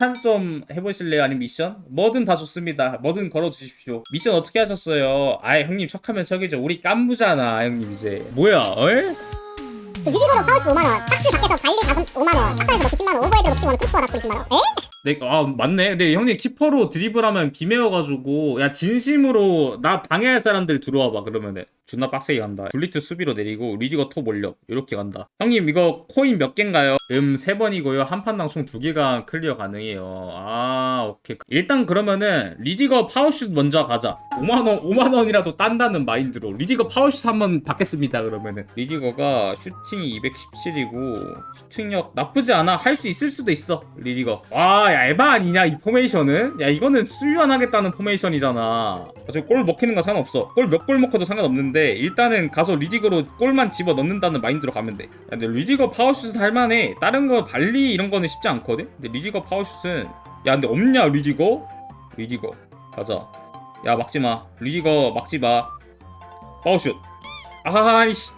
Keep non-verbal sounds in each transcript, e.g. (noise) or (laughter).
한좀 해보실래요? 아니면 미션? 뭐든 다 좋습니다. 뭐든 걸어주십시오. 미션 어떻게 하셨어요? 아예 형님 척하면 척이죠. 우리 깐부잖아 형님 이제. 뭐야? 어? 그 위기고로 파우치 5만원 딱지 밖에서 관리 가금 5만원 탁사에서 먹기 10만원 오버헤드 먹기 10만원 쿠스와 납부 10만원 에? 네, 아 맞네. 근데 형님 키퍼로 드리블하면 비매워가지고 야 진심으로 나 방해할 사람들 들어와봐 그러면은 존나 빡세게 간다. 블리트 수비로 내리고 리디거 톱 올려 이렇게 간다. 형님 이거 코인 몇 개인가요? 음세 번이고요. 한 판당 총두 개가 클리어 가능해요. 아 오케이. 일단 그러면은 리디거 파워슛 먼저 가자. 5만 원 5만 원이라도 딴다는 마인드로 리디거 파워슛 한번 받겠습니다. 그러면은 리디거가 슈팅이 217이고 슈팅력 나쁘지 않아. 할 수 있을 수도 있어. 리디거. 와, 야 에바 아니냐 이 포메이션은? 야 이거는 수비만 하겠다는 포메이션이잖아. 어차피 골 먹히는 거 상관없어. 골 몇 골 먹혀도 상관없는데 일단은 가서 리디거로 골만 집어 넣는다는 마인드로 가면 돼. 야, 근데 리디거 파워슛은 할만해. 다른 거 발리 이런 거는 쉽지 않거든. 근데 리디거 파워슛은 야 근데 없냐 리디거? 리디거 가자. 야 막지 마. 리디거 막지 마. 파워슛. 아이씨.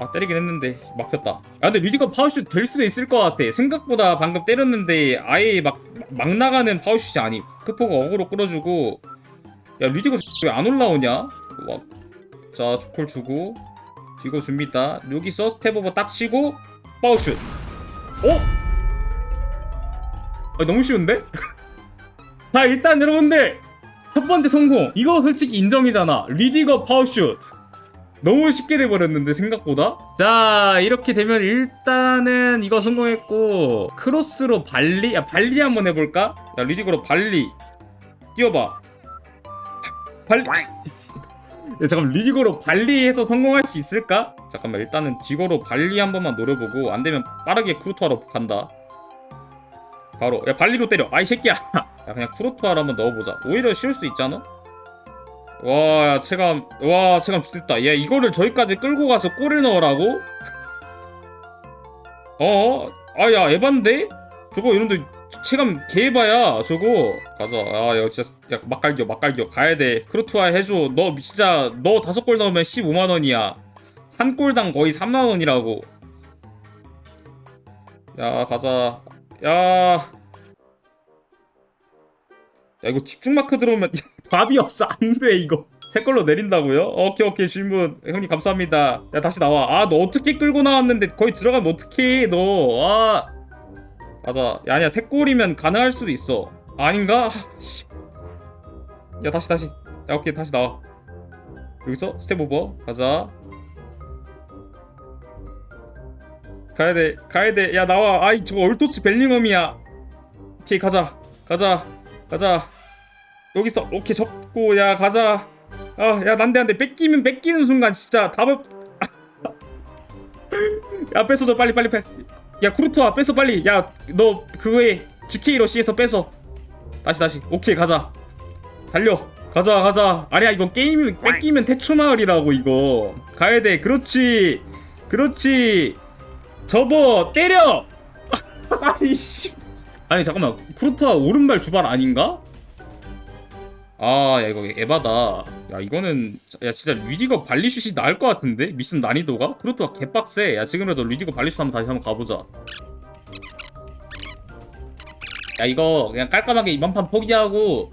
아 때리긴 했는데 막혔다. 야 근데 리디거 파워슛 될 수도 있을 것 같아. 생각보다 방금 때렸는데 아예 막 막 나가는 파워슛이 아니. 크포가 어그로 끌어주고 야 리디거 왜 안 올라오냐? 막, 자 조콜 주고 디거 줍니다. 여기서 스텝 오버 딱 치고 파워슛. 어? 아, 너무 쉬운데? (laughs) 자 일단 여러분들 첫 번째 성공. 이거 솔직히 인정이잖아. 리디거 파워슛. 너무 쉽게 돼버렸는데 생각보다 자 이렇게 되면 일단은 이거 성공했고 크로스로 발리 야 발리 한번 해볼까 야 리디거로 발리 뛰어봐 발리 야 잠깐만 리디거로 발리해서 성공할 수 있을까 잠깐만 일단은 디거로 발리 한 번만 노려보고 안 되면 빠르게 쿠르투아로 간다 바로 야 발리로 때려 아이 새끼야 (laughs) 야 그냥 쿠르투아로 한번 넣어보자 오히려 쉬울 수 있잖아 와, 야, 체감, 와, 체감 좋겠다. 얘 이거를 저기까지 끌고 가서 골을 넣으라고? (laughs) 어? 아, 야, 에반데? 저거 이런데 체감 개해봐야 저거. 가자. 아, 야, 진짜, 야, 막갈겨, 막갈겨. 가야 돼. 크루투아 해줘. 너 진짜, 너 다섯 골 넣으면 15만 원이야. 한 골당 거의 3만 원이라고. 야, 가자. 야. 야, 이거 집중 마크 들어오면 (laughs) 답이 없어 안 돼 이거 새 걸로 내린다고요? 오케이 오케이 질문 형님 감사합니다 야 다시 나와 아 너 어떻게 끌고 나왔는데 거의 들어가면 어떡해 너아 맞아. 야 아니야. 새 골이면 가능할 수도 있어. 아닌가? 야 다시 다시. 야 오케이. 다시 나와. 여기서 스텝 오버. 가자. 가야 돼. 가야 돼. 야 나와. 아이 저거 얼토츠 벨링엄이야. 오케이 가자. 가자. 가자. 여기서 오케이. 접고 야 가자. 아 야 난데 안돼. 뺏기면 뺏기는 순간 진짜 답을 (laughs) 야 뺏어줘. 빨리 빨리 빨리 야 쿠르투아 뺏어 빨리. 야 너 그거에 GK 러시에서 뺏어. 다시 다시. 오케이 가자. 달려. 가자 가자. 아니야 이거 게임 뺏기면 태초마을이라고 이거. 가야돼. 그렇지. 그렇지. 접어. 때려! (laughs) 아니 씨. 아니 잠깐만. 쿠르투아 오른발 주발 아닌가? 아, 야 이거 에바다. 야 이거는 야 진짜 리디거 발리슛이 나을 것 같은데 미션 난이도가 크루트가 개빡세. 야 지금이라도 리디거 발리슛 한번 다시 한번 가보자. 야 이거 그냥 깔끔하게 이번 판 포기하고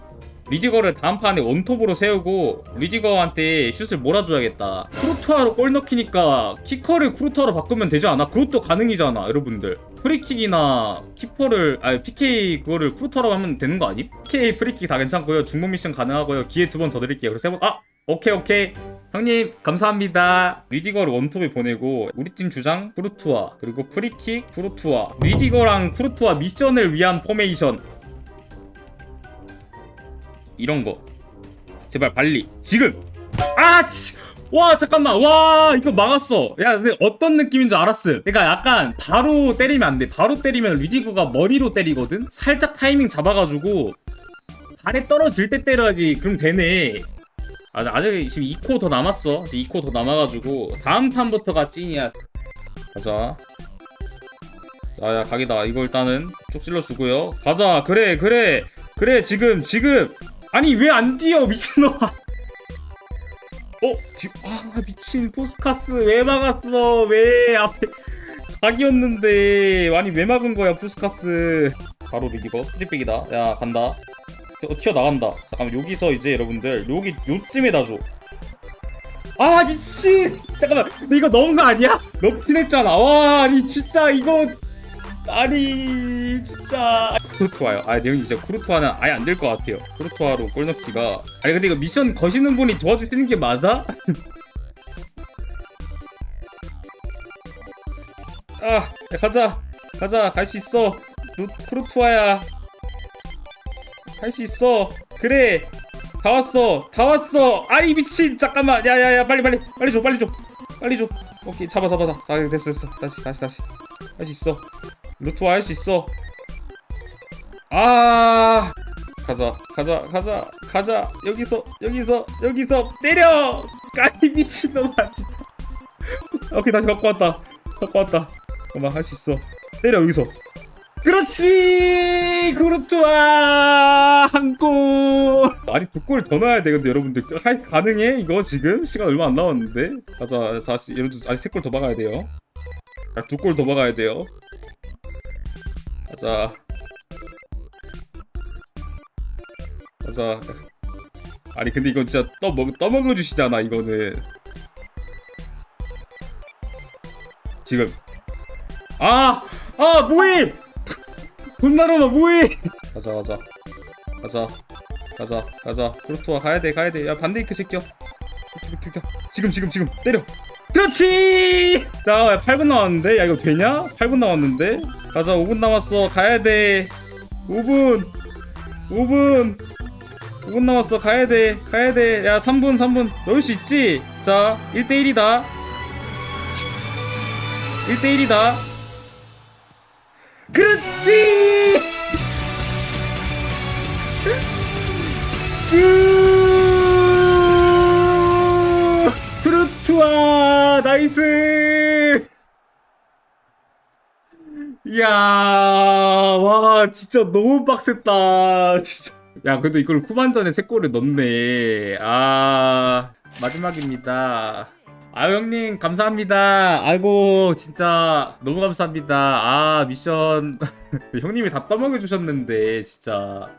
리디거를 다음 판에 원톱으로 세우고 리디거한테 슛을 몰아줘야겠다. 크루트와로 골 넣기니까 키커를 크루트와로 바꾸면 되지 않아? 그것도 가능이잖아, 여러분들. 프리킥이나 키퍼를 아 PK 그거를 크루트와로 하면 되는 거 아니? PK 프리킥 다 괜찮고요. 중복 미션 가능하고요. 기회 두 번 더 드릴게요. 그래서 세 번. 아 오케이 오케이. 형님 감사합니다. 리디거를 원톱에 보내고 우리 팀 주장 크루트와 그리고 프리킥 크루트와 리디거랑 크루트와 미션을 위한 포메이션 이런 거. 제발 발리. 지금! 아 치. 와 잠깐만. 와 이거 막았어. 야 근데 어떤 느낌인 줄 알았음. 그러니까 약간 바로 때리면 안돼. 바로 때리면 리디그가 머리로 때리거든? 살짝 타이밍 잡아가지고 발에 떨어질 때 때려야지. 그럼 되네. 아직, 아직 지금 2코 더 남았어. 지금 2코 더 남아가지고. 다음 판부터가 찐이야. 가자. 자야 각이다. 이거 일단은 쭉 찔러주고요. 가자. 그래 그래. 그래 지금 지금 아니 왜 안 뛰어 미친놈아? 어? 뒤... 아 미친 포스카스 왜 막았어? 왜 앞에 각이었는데. 아니 왜 막은 거야 포스카스? 바로 리기버 스트립백이다. 야 간다. 튀어, 튀어나간다. 잠깐만 여기서 이제 여러분들 여기 요쯤에다 줘아 미친! 잠깐만 근데 이거 너무 거 아니야? 넣긴 했잖아. 와 아니 진짜 이거 아니 진짜 쿠르투아요. 아 내용이 진짜 쿠르투아는 아예 안 될 것 같아요. 쿠르투아로 골 넣기가. 아니 근데 이거 미션 거시는 분이 도와주시는 게 맞아? (laughs) 아 야, 가자. 가자. 갈 수 있어. 루, 쿠르투아야. 할 수 있어. 그래. 다 왔어. 다 왔어. 아이 미친. 잠깐만. 야 야 야 빨리 빨리. 빨리 줘 빨리 줘. 빨리 줘. 오케이. 잡아 잡아 잡아. 아, 됐어 됐어. 다시 다시 다시. 할 수 있어. 루트와 할수 있어 아 가자 가자 가자 가자. 여기서 여기서 여기서 때려! 까이 미친놈아 진짜 오케이 다시 갖고 왔다. 갖고 왔다. 잠깐만 할 수 있어. 때려 여기서. 그렇지! 그루트와 한골! 아니 두 골 더 넣어야 돼 근데 여러분들. 할 가능해? 이거 지금? 시간 얼마 안 남았는데? 가자 다시 여러분들 아직 세 골더 막아야 돼요. 두 골더 막아야 돼요. 가자 가자 아니 근데 이건 진짜 떠먹 떠먹어 주시잖아 이거는. 지금. 아 아 뭐해 돈나로마 뭐해 가자 가자. 가자. 가자 가자. 프로토와 가야 돼 가야 돼 야 반데이크 시켜. 비켜 비켜 비켜. 지금 지금 지금. 때려. 그렇지! 자 8분 남았는데? 야 이거 되냐? 8분 남았는데? 가자 5분 남았어. 가야 돼. 5분. 5분 5분 남았어. 가야 돼. 가야 돼 야 3분 3분. 넣을 수 있지? 자 1대1이다. 1대1이다. 그렇지! 슈! 크루트와 나이스! 이야 와 진짜 너무 빡셌다 진짜 야 그래도 이걸 후반전에 세 골을 넣네. 아 마지막입니다. 아 형님 감사합니다. 아이고 진짜 너무 감사합니다. 아 미션. (laughs) 형님이 다 떠먹여 주셨는데 진짜